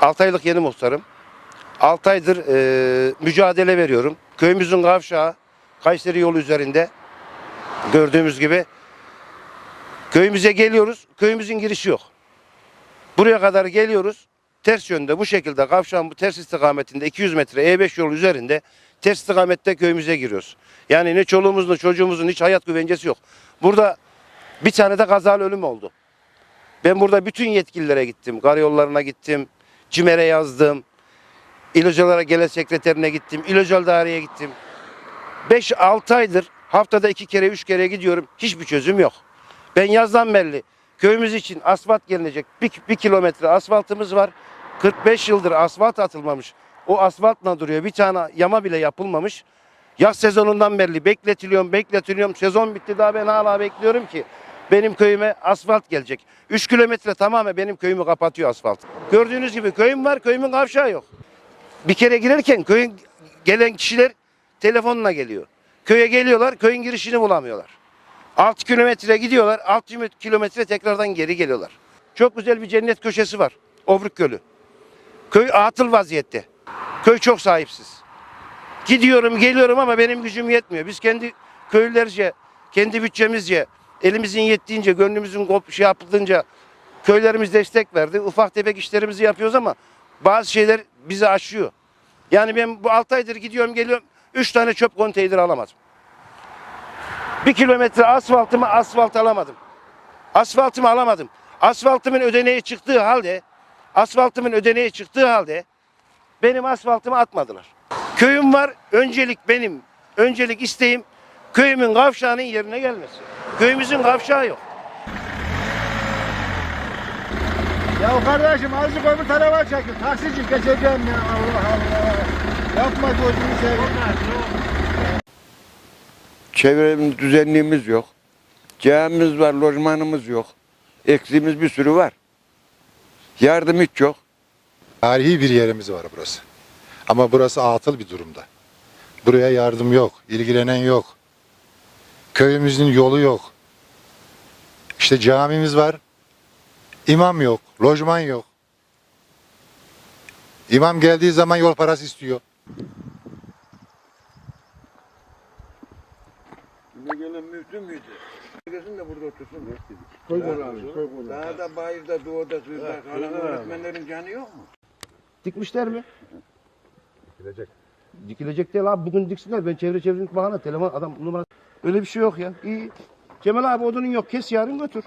6 aylık yeni muhtarım. 6 aydır e, mücadele veriyorum. Köyümüzün kavşağı Kayseri yolu üzerinde gördüğümüz gibi. Köyümüze geliyoruz. Köyümüzün girişi yok. Buraya kadar geliyoruz. Ters yönde bu şekilde kavşağın bu ters istikametinde 200 metre E5 yolu üzerinde ters istikamette köyümüze giriyoruz. Yani ne çoluğumuzun çocuğumuzun hiç hayat güvencesi yok. Burada bir tane de kazalı ölüm oldu. Ben burada bütün yetkililere gittim. Karayollarına gittim. CİMER'e yazdım. İlocalara Genel Sekreterine gittim. İlocal Daireye gittim. 5-6 aydır haftada iki kere üç kere gidiyorum. Hiçbir çözüm yok. Ben yazdan belli köyümüz için asfalt gelinecek. Bir, kilometre asfaltımız var. 45 yıldır asfalt atılmamış. O asfaltla duruyor. Bir tane yama bile yapılmamış. Yaz sezonundan belli bekletiliyorum, bekletiliyorum. Sezon bitti daha ben hala bekliyorum ki benim köyüme asfalt gelecek. 3 kilometre tamamen benim köyümü kapatıyor asfalt. Gördüğünüz gibi köyüm var, köyümün kavşağı yok. Bir kere girerken köyün gelen kişiler telefonla geliyor. Köye geliyorlar, köyün girişini bulamıyorlar. 6 kilometre gidiyorlar, 6 kilometre tekrardan geri geliyorlar. Çok güzel bir cennet köşesi var. Obruk Gölü. Köy atıl vaziyette. Köy çok sahipsiz. Gidiyorum geliyorum ama benim gücüm yetmiyor. Biz kendi köylülerce, kendi bütçemizce, elimizin yettiğince, gönlümüzün şey yapıldığınca köylerimiz destek verdi. Ufak tefek işlerimizi yapıyoruz ama bazı şeyler bizi aşıyor. Yani ben bu 6 aydır gidiyorum geliyorum 3 tane çöp konteyner alamadım. Bir kilometre asfaltımı asfalt alamadım. Asfaltımı alamadım. Asfaltımın ödeneği çıktığı halde asfaltımın ödeneği çıktığı halde benim asfaltımı atmadılar. Köyüm var. Öncelik benim. Öncelik isteğim köyümün kavşağının yerine gelmesi. Köyümüzün kavşağı yok. Ya kardeşim azıcık öbür tarafa çekil. Taksici geçeceğim ya Allah Allah. Yapma gözünü seveyim. Çevremiz düzenliğimiz yok. Camimiz var, lojmanımız yok. Eksiğimiz bir sürü var. Yardım hiç yok. Tarihi bir yerimiz var burası. Ama burası atıl bir durumda. Buraya yardım yok, ilgilenen yok. Köyümüzün yolu yok. İşte camimiz var. İmam yok, lojman yok. İmam geldiği zaman yol parası istiyor. Ne gelen müftü müydü? Gelsin de burada otursun. Koy abi, koy Dağda, bayırda, doğuda, suyda kalan öğretmenlerin canı yok mu? Dikmişler mi? Dikilecek. Dikilecek değil abi. Bugün diksinler. Ben çevre çevrelik bahane telefon adam numara. Öyle bir şey yok ya. İyi. Cemal abi odunun yok. Kes yarın götür.